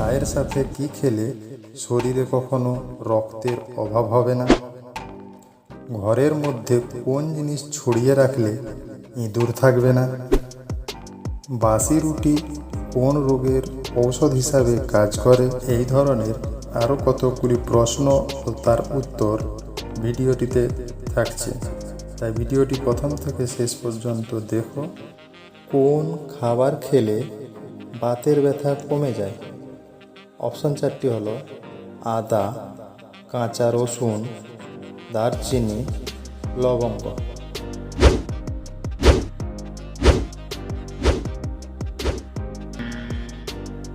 চায়ের সাথে কি খেলে শরীরে কখনো রক্তের অভাব হবে না? ঘরের মধ্যে কোন জিনিস ছড়িয়ে রাখলে ইঁদুর থাকবে না? বাসি রুটি কোন রোগের ঔষধ হিসাবে কাজ করে? এই ধরনের আরও কতগুলি প্রশ্ন ও তার উত্তর ভিডিওটিতে থাকছে। তাই ভিডিওটি প্রথম থেকে শেষ পর্যন্ত দেখো। কোন খাবার খেলে বাতের ব্যথা কমে যায়? অপশন চারটি হলো আদা, কাঁচা রসুন, দারচিনি, লবঙ্গ।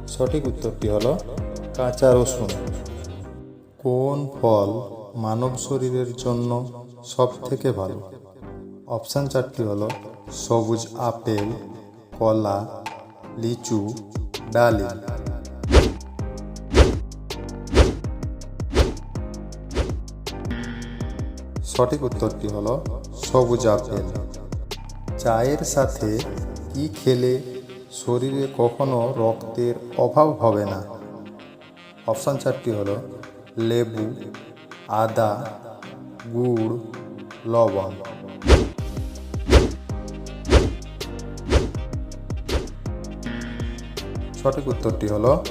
সঠিক উত্তরটি হলো কাঁচা রসুন। কোন ফল মানব শরীরের জন্য সব থেকে ভালো? অপশান চারটি হলো সবুজ আপেল, কলা, লিচু, ডালিম। সঠিক উত্তরটি হলো সবুজ আপেল। চায়ের সাথে কি খেলে শরীরে কখনো রক্তের অভাব হবে না? অপশান চারটি হলো লেবু, আদা, গুড়, লবণ। সঠিক উত্তরটি হলো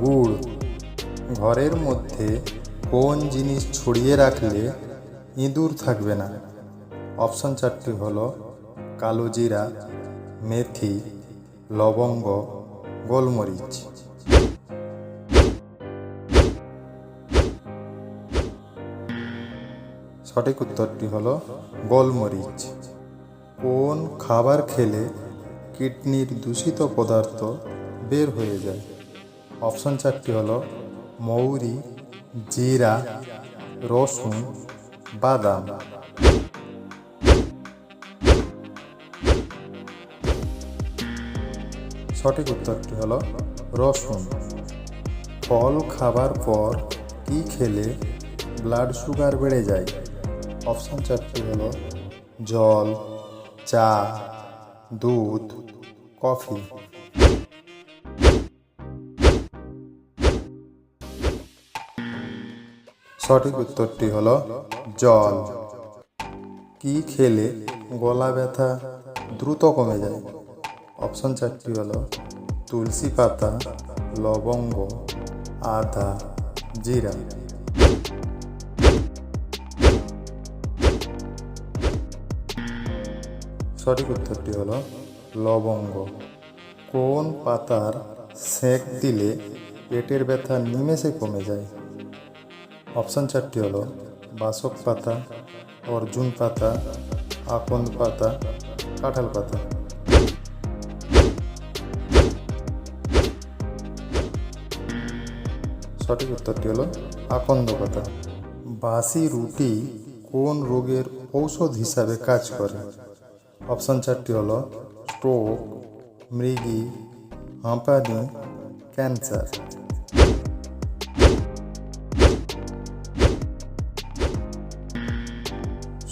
গুড়। ঘরের মধ্যে কোন জিনিস ছড়িয়ে রাখলে ইঁদুর থাকবে না। অপশন চারটি হলো কালো জিরা, মেথি, লবঙ্গ, গোলমরিচ। সঠিক উত্তরটি হলো গোলমরিচ। কোন খাবার খেলে কিডনির দূষিত পদার্থ বের হয়ে যায়? অপশন চারটি হলো মৌরি, জিরা, রসুন বাদাম। সঠিক উত্তরটি হলো রসুন। ফল খাবার পর কি খেলে ব্লাড সুগার বেড়ে যায়? অপশন চারটি হলো জল, চা, দুধ কফি সঠিক উত্তরটি হল জল। কি খেলে গলা ব্যথা দ্রুত কমে যায়? অপশন চারটি হল তুলসী পাতা, লবঙ্গ, আদা, জিরা। সঠিক উত্তরটি হল লবঙ্গ। কোন পাতার সেঁক দিলে পেটের ব্যথা নিমেষে কমে যায়? অপশান চারটি হলো বাসক পাতা, অর্জুন পাতা, আকন্দ পাতা, কাঁঠাল পাতা। সঠিক উত্তরটি হলো আকন্দ পাতা। বাসি রুটি কোন রোগের ঔষধ হিসাবে কাজ করে? অপশান চারটি হলো স্ট্রোক, মৃগী, হাঁপানি, ক্যান্সার।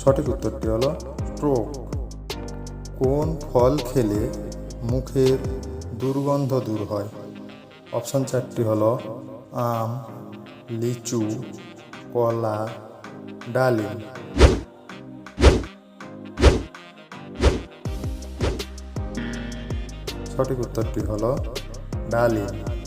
সঠিক উত্তরটি হলো স্ট্রোক কোন ফল খেলে মুখের দুর্গন্ধ দূর হয়? অপশান চারটি হলো আম, লিচু, কলা, ডালিম। সঠিক উত্তরটি হলো ডালিম।